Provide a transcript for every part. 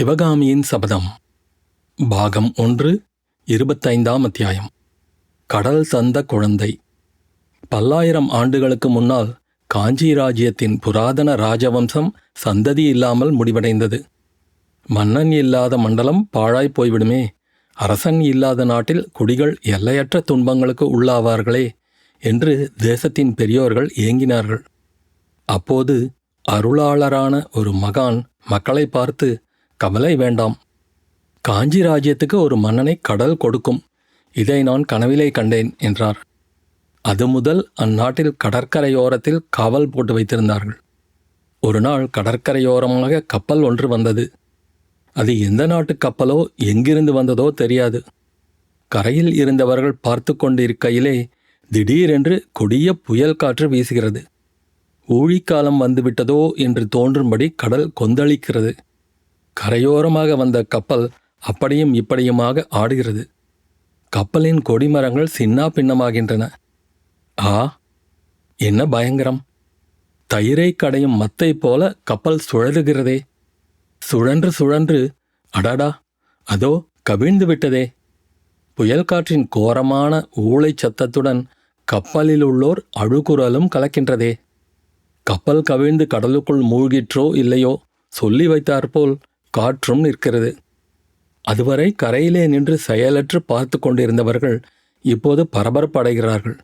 சிவகாமியின் சபதம். பாகம் ஒன்று இருபத்தைந்தாம் அத்தியாயம். கடல் தந்த குழந்தை. பல்லாயிரம் ஆண்டுகளுக்கு முன்னால் காஞ்சி ராஜ்யத்தின் புராதன ராஜவம்சம் சந்ததி இல்லாமல் முடிவடைந்தது. மன்னன் இல்லாத மண்டலம் பாழாய் போய்விடுமே. அரசன் இல்லாத நாட்டில் குடிகள் எல்லையற்ற துன்பங்களுக்கு உள்ளாவார்களே என்று தேசத்தின் பெரியோர்கள் ஏங்கினார்கள். அப்போது அருளாளரான ஒரு மகான் மக்களை பார்த்து கவலை வேண்டாம். காஞ்சி ராஜ்யத்துக்கு ஒரு மன்னனை கடல் கொடுக்கும். இதை நான் கனவிலே கண்டேன் என்றார். அது முதல் அந்நாட்டில் கடற்கரையோரத்தில் காவல் போட்டு வைத்திருந்தார்கள். ஒரு நாள் கடற்கரையோரமாக கப்பல் ஒன்று வந்தது. அது எந்த நாட்டு கப்பலோ எங்கிருந்து வந்ததோ தெரியாது. கரையில் இருந்தவர்கள் பார்த்து கொண்டிருக்கையிலே திடீரென்று கொடிய புயல் காற்று வீசுகிறது. ஊழிக்காலம் வந்துவிட்டதோ என்று தோன்றும்படி கடல் கொந்தளிக்கிறது. கரையோரமாக வந்த கப்பல் அப்படியும் இப்படியுமாக ஆடுகிறது. கப்பலின் கொடிமரங்கள் சின்னா பின்னமாகின்றன. ஆ என்ன பயங்கரம். தயிரை கடையும் மத்தை போல கப்பல் சுழலுகிறதே. சுழன்று சுழன்று அடாடா அதோ கவிழ்ந்து விட்டதே. புயல் காற்றின் கோரமான ஊளைச் சத்தத்துடன் கப்பலில் உள்ளோர் அழுகுரலும் கலக்கின்றதே. கப்பல் கவிழ்ந்து கடலுக்குள் மூழ்கிற்றோ இல்லையோ சொல்லி வைத்தாற்போல் காற்றும் நிற்கிறது. அதுவரை கரையிலே நின்று செயலற்று பார்த்து கொண்டிருந்தவர்கள் இப்போது பரபரப்படைகிறார்கள்.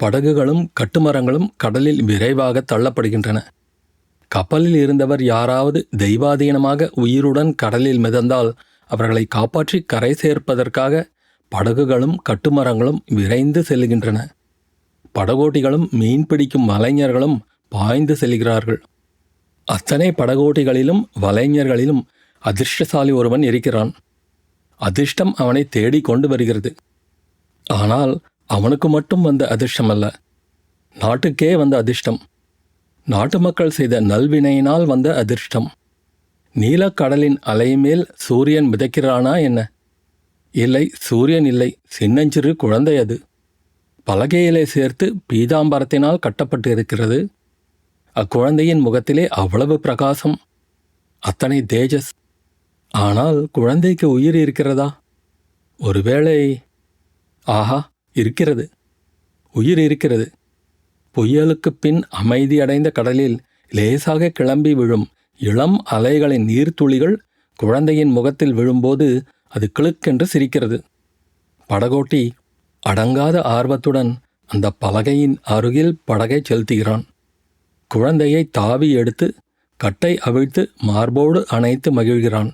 படகுகளும் கட்டுமரங்களும் கடலில் விரைவாக தள்ளப்படுகின்றன. கப்பலில் இருந்தவர் யாராவது தெய்வாதீனமாக உயிருடன் கடலில் மிதந்தால் அவர்களை காப்பாற்றி கரை சேர்ப்பதற்காக படகுகளும் கட்டுமரங்களும் விரைந்து செல்கின்றன. படகோட்டிகளும் மீன் பிடிக்கும் வலைஞர்களும் பாய்ந்து செல்கிறார்கள். அத்தனை படகோட்டிகளிலும் வலைஞர்களிலும் அதிர்ஷ்டசாலி ஒருவன் இருக்கிறான். அதிர்ஷ்டம் அவனை தேடி கொண்டு வருகிறது. ஆனால் அவனுக்கு மட்டும் வந்த அதிர்ஷ்டம் அல்ல நாட்டுக்கே வந்த அதிர்ஷ்டம். நாட்டு மக்கள் செய்த நல்வினையினால் வந்த அதிர்ஷ்டம். நீலக்கடலின் அலைமேல் சூரியன் மிதக்கிறானா என்ன? இல்லை சூரியன் இல்லை. சின்னஞ்சிறு குழந்தை அது. பலகையிலே சேர்த்து பீதாம்பரத்தினால் கட்டப்பட்டு இருக்கிறது அக்குழந்தையின் முகத்திலே அவ்வளவு பிரகாசம். அத்தனை தேஜஸ். ஆனால் குழந்தைக்கு உயிர் இருக்கிறதா? ஒருவேளை ஆஹா இருக்கிறது. உயிர் இருக்கிறது. புயலுக்குப் பின் அமைதியடைந்த கடலில் லேசாக கிளம்பி விழும் இளம் அலைகளின் நீர்த்துளிகள் குழந்தையின் முகத்தில் விழும்போது அது கிளுக்கென்று சிரிக்கிறது. படகோட்டி அடங்காத ஆர்வத்துடன் அந்த பலகையின் அருகில் படகை செலுத்துகிறான். குழந்தையை தாவி எடுத்து கட்டை அவிழ்த்து மார்போடு அணைத்து மகிழ்கிறான்.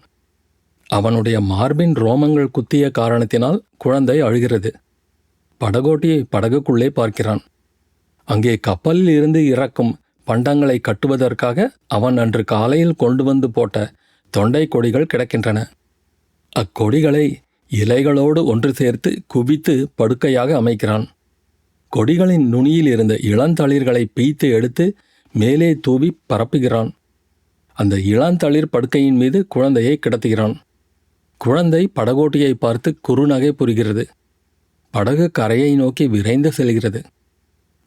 அவனுடைய மார்பின் ரோமங்கள் குத்திய காரணத்தினால் குழந்தை அழுகிறது. படகோட்டியை படகுக்குள்ளே பார்க்கிறான். அங்கே கப்பலில் இருந்து இறக்கும் பண்டங்களை கட்டுவதற்காக அவன் அன்று காலையில் கொண்டு வந்து போட்ட தொண்டை கொடிகள் கிடக்கின்றன. அக்கொடிகளை இலைகளோடு ஒன்று சேர்த்து குவித்து படுக்கையாக அமைக்கிறான். கொடிகளின் நுனியில் இருந்த இளந்தளிர்களை பீய்த்து எடுத்து மேலே தூவி பரப்புகிறான். அந்த இளந்தளிர் படுக்கையின் மீது குழந்தையை கிடத்துகிறான். குழந்தை படகோட்டியை பார்த்து குறுநகை புரிகிறது. படகு கரையை நோக்கி விரைந்து செல்கிறது.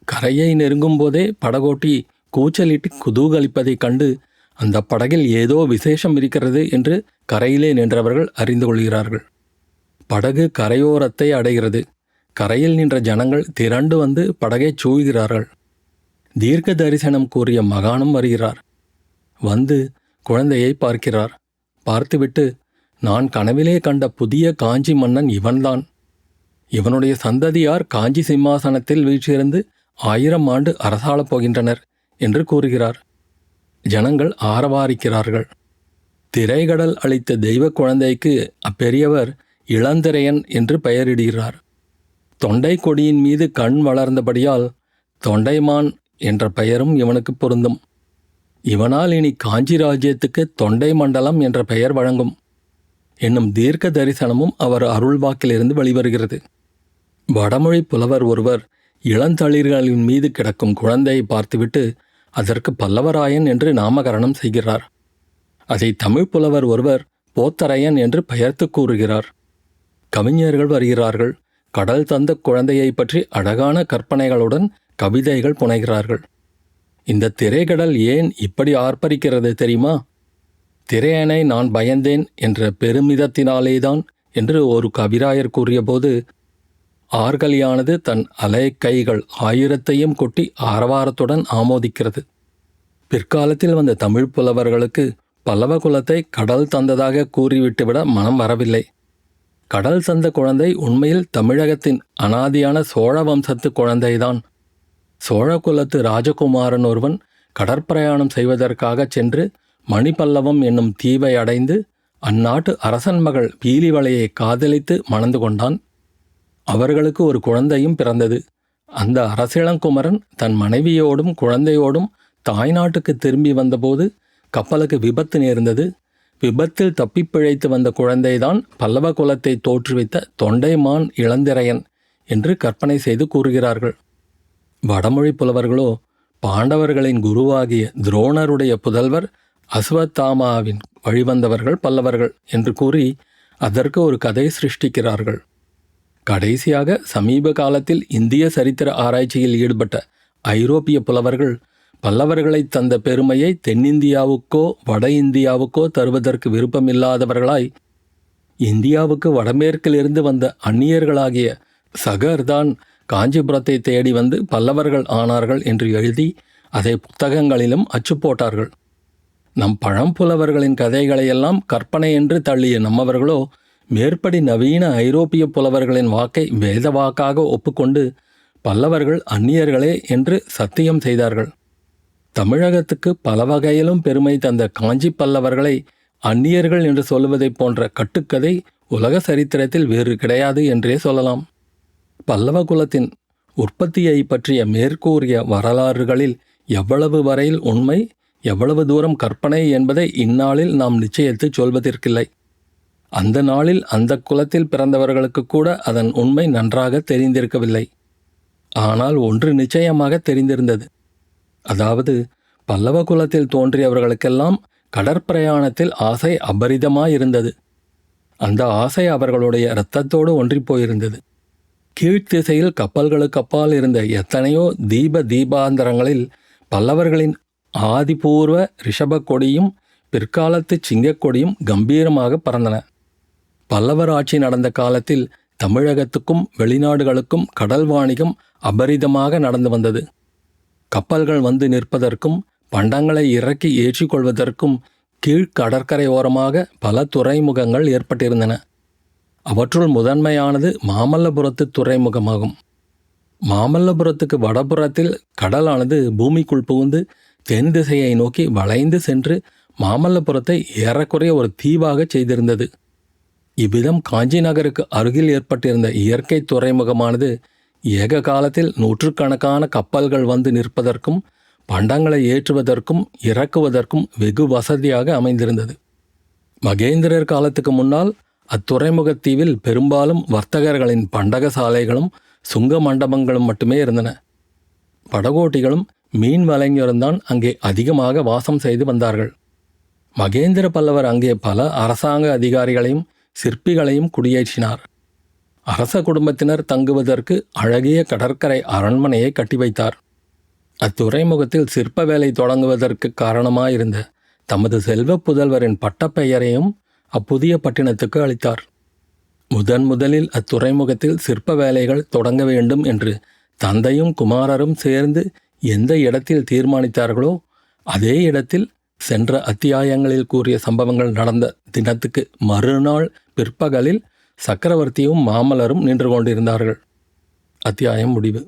கரையை நெருங்கும் போதே படகோட்டி கூச்சலிட்டு குதூகலிப்பதைக் கண்டு அந்த படகில் ஏதோ விசேஷம் இருக்கிறது என்று கரையிலே நின்றவர்கள் அறிந்து கொள்கிறார்கள். படகு கரையோரத்தை அடைகிறது. கரையில் நின்ற ஜனங்கள் திரண்டு வந்து படகைச் சூழ்கிறார்கள். தீர்க்க தரிசனம் கூறிய மகானும் வருகிறார். வந்து குழந்தையை பார்க்கிறார். பார்த்துவிட்டு நான் கனவிலே கண்ட புதிய காஞ்சி மன்னன் இவன்தான். இவனுடைய சந்ததியார் காஞ்சி சிம்மாசனத்தில் வீற்றிருந்து ஆயிரம் ஆண்டு அரசாளப் போகின்றனர் என்று கூறுகிறார். ஜனங்கள் ஆரவாரிக்கிறார்கள். திரைகடல் அளித்த தெய்வ குழந்தைக்கு அப்பெரியவர் இளந்திரையன் என்று பெயரிடுகிறார். தொண்டை கொடியின் மீது கண் வளர்ந்தபடியால் தொண்டைமான் என்ற பெயரும் இவனுக்கு பொருந்தும். இவனால் இனி காஞ்சி ராஜ்யத்துக்கு தொண்டை மண்டலம் என்ற பெயர் வழங்கும். என்னும் தீர்க்க தரிசனமும் அவர் அருள்வாக்கிலிருந்து வெளிவருகிறது. வடமொழி புலவர் ஒருவர் இளந்தளிர்களின் மீது கிடக்கும் குழந்தையை பார்த்துவிட்டு அதற்கு பல்லவராயன் என்று நாமகரணம் செய்கிறார். அதை தமிழ் புலவர் ஒருவர் போத்தரையன் என்று பெயர்த்து கூறுகிறார். கவிஞர்கள் வருகிறார்கள். கடல் தந்த குழந்தையை பற்றி அழகான கற்பனைகளுடன் கவிதைகள் புனைகிறார்கள். இந்த திரைக்கடல் ஏன் இப்படி ஆர்ப்பரிக்கிறது தெரியுமா? திரையனை நான் பயந்தேன் என்ற பெருமிதத்தினாலேதான் என்று ஒரு கவிராயர் கூறியபோது ஆர்கலியானது தன் அலை கைகள் ஆயிரத்தையும் கொட்டி ஆரவாரத்துடன் ஆமோதிக்கிறது. பிற்காலத்தில் வந்த தமிழ் புலவர்களுக்கு பல்லவ குலத்தை கடல் தந்ததாக கூறிவிட்டுவிட மனம் வரவில்லை. கடல் தந்த குழந்தை உண்மையில் தமிழகத்தின் அனாதியான சோழ வம்சத்து குழந்தைதான். சோழ குலத்து ராஜகுமாரன் ஒருவன் கடற்பிரயாணம் செய்வதற்காக சென்று மணிபல்லவம் என்னும் தீவை அடைந்து அந்நாட்டு அரசன் மகள் பீலிவளையை காதலித்து மணந்து கொண்டான். அவர்களுக்கு ஒரு குழந்தையும் பிறந்தது. அந்த அரசிளங்குமரன் தன் மனைவியோடும் குழந்தையோடும் தாய்நாட்டுக்கு திரும்பி வந்தபோது கப்பலுக்கு விபத்து நேர்ந்தது. விபத்தில் தப்பிப்பிழைத்து வந்த குழந்தைதான் பல்லவ குலத்தை தோற்றுவித்த தொண்டைமான் இளந்திரையன் என்று கற்பனை செய்து கூறுகிறார்கள். வடமொழி புலவர்களோ பாண்டவர்களின் குருவாகிய துரோணருடைய புதல்வர் அஸ்வத்தாமாவின் வழிவந்தவர்கள் பல்லவர்கள் என்று கூறி அதற்கு ஒரு கதை சிருஷ்டிக்கிறார்கள். கடைசியாக சமீப காலத்தில் இந்திய சரித்திர ஆராய்ச்சியில் ஈடுபட்ட ஐரோப்பிய புலவர்கள் பல்லவர்களை தந்த பெருமையை தென்னிந்தியாவுக்கோ வட இந்தியாவுக்கோ தருவதற்கு விருப்பமில்லாதவர்களாய் இந்தியாவுக்கு வடமேற்கிலிருந்து வந்த அந்நியர்களாகிய சகர்தான் காஞ்சிபுரத்தை தேடி வந்து பல்லவர்கள் ஆனார்கள் என்று எழுதி அதை புத்தகங்களிலும் அச்சு போட்டார்கள் நம் பழம்புலவர்களின் கதைகளையெல்லாம் கற்பனை என்று தள்ளிய நம்மவர்களோ மேற்படி நவீன ஐரோப்பிய புலவர்களின் வாக்கை வேத வாக்காக ஒப்புக்கொண்டு பல்லவர்கள் அந்நியர்களே என்று சத்தியம் செய்தார்கள். தமிழகத்துக்கு பல வகையிலும் பெருமை தந்த காஞ்சி பல்லவர்களை அந்நியர்கள் என்று சொல்லுவதைப் போன்ற கட்டுக்கதை உலக சரித்திரத்தில் வேறு கிடையாது என்றே சொல்லலாம். பல்லவ குலத்தின் உற்பத்தியை பற்றிய மேற்கூறிய வரலாறுகளில் எவ்வளவு வரையில் உண்மை எவ்வளவு தூரம் கற்பனை என்பதை இந்நாளில் நாம் நிச்சயத்து சொல்வதற்கில்லை. அந்த நாளில் அந்த குலத்தில் பிறந்தவர்களுக்கு கூட அதன் உண்மை நன்றாக தெரிந்திருக்கவில்லை. ஆனால் ஒன்று நிச்சயமாக தெரிந்திருந்தது. அதாவது பல்லவ குலத்தில் தோன்றியவர்களுக்கெல்லாம் கடற்பிரயாணத்தில் ஆசை அபரிதமாயிருந்தது. அந்த ஆசை அவர்களுடைய இரத்தத்தோடு ஒன்றிப் போயிருந்தது. கீழ்த்திசையில் கப்பல்களுக்கு அப்பால் இருந்த எத்தனையோ தீப தீபாந்தரங்களில் பல்லவர்களின் ஆதிபூர்வ ரிஷபக் கொடியும் பிற்காலத்து சிங்கக்கொடியும் கம்பீரமாக பறந்தன. பல்லவர் ஆட்சி நடந்த காலத்தில் தமிழகத்துக்கும் வெளிநாடுகளுக்கும் கடல் வாணிகம் அபரிதமாக நடந்து வந்தது. கப்பல்கள் வந்து நிற்பதற்கும் பண்டங்களை இறக்கி ஏற்றிக்கொள்வதற்கும் கீழ் கடற்கரை ஓரமாக பல துறைமுகங்கள் ஏற்பட்டிருந்தன. அவற்றுள் முதன்மையானது மாமல்லபுரத்து துறைமுகமாகும். மாமல்லபுரத்துக்கு வடபுறத்தில் கடலானது பூமிக்குள் புகுந்து தென் திசையை நோக்கி வளைந்து சென்று மாமல்லபுரத்தை ஏறக்குறைய ஒரு தீவாக செய்திருந்தது. இவ்விதம் காஞ்சி நகருக்கு அருகில் ஏற்பட்டிருந்த இயற்கை துறைமுகமானது ஏக காலத்தில் நூற்றுக்கணக்கான கப்பல்கள் வந்து நிற்பதற்கும் பண்டங்களை ஏற்றுவதற்கும் இறக்குவதற்கும் வெகு வசதியாக அமைந்திருந்தது. மகேந்திரர் காலத்துக்கு முன்னால் அத்துறைமுகத் தீவில் பெரும்பாலும் வர்த்தகர்களின் பண்டக சாலைகளும் சுங்க மண்டபங்களும் மட்டுமே இருந்தன. படகோட்டிகளும் மீன் வலைஞரும்தான் அங்கே அதிகமாக வாசம் செய்து வந்தார்கள். மகேந்திர பல்லவர் அங்கே பல அரசாங்க அதிகாரிகளையும் சிற்பிகளையும் குடியேற்றினார். அரச குடும்பத்தினர் தங்குவதற்கு அழகிய கடற்கரை அரண்மனையை கட்டி வைத்தார். அத்துறைமுகத்தில் சிற்ப வேலை தொடங்குவதற்கு காரணமாயிருந்த தமது செல்வ புதல்வரின் பட்டப்பெயரையும் அப்புதிய பட்டினத்துக்கு அளித்தார். முதன் முதலில் அத்துறைமுகத்தில் சிற்ப வேலைகள் தொடங்க வேண்டும் என்று தந்தையும் குமாரரும் சேர்ந்து எந்த இடத்தில் தீர்மானித்தார்களோ அதே இடத்தில் சென்ற அத்தியாயங்களில் கூறிய சம்பவங்கள் நடந்த தினத்துக்கு மறுநாள் பிற்பகலில் சக்கரவர்த்தியும் மாமலரும் நின்று கொண்டிருந்தார்கள். அத்தியாயம் முடிவு.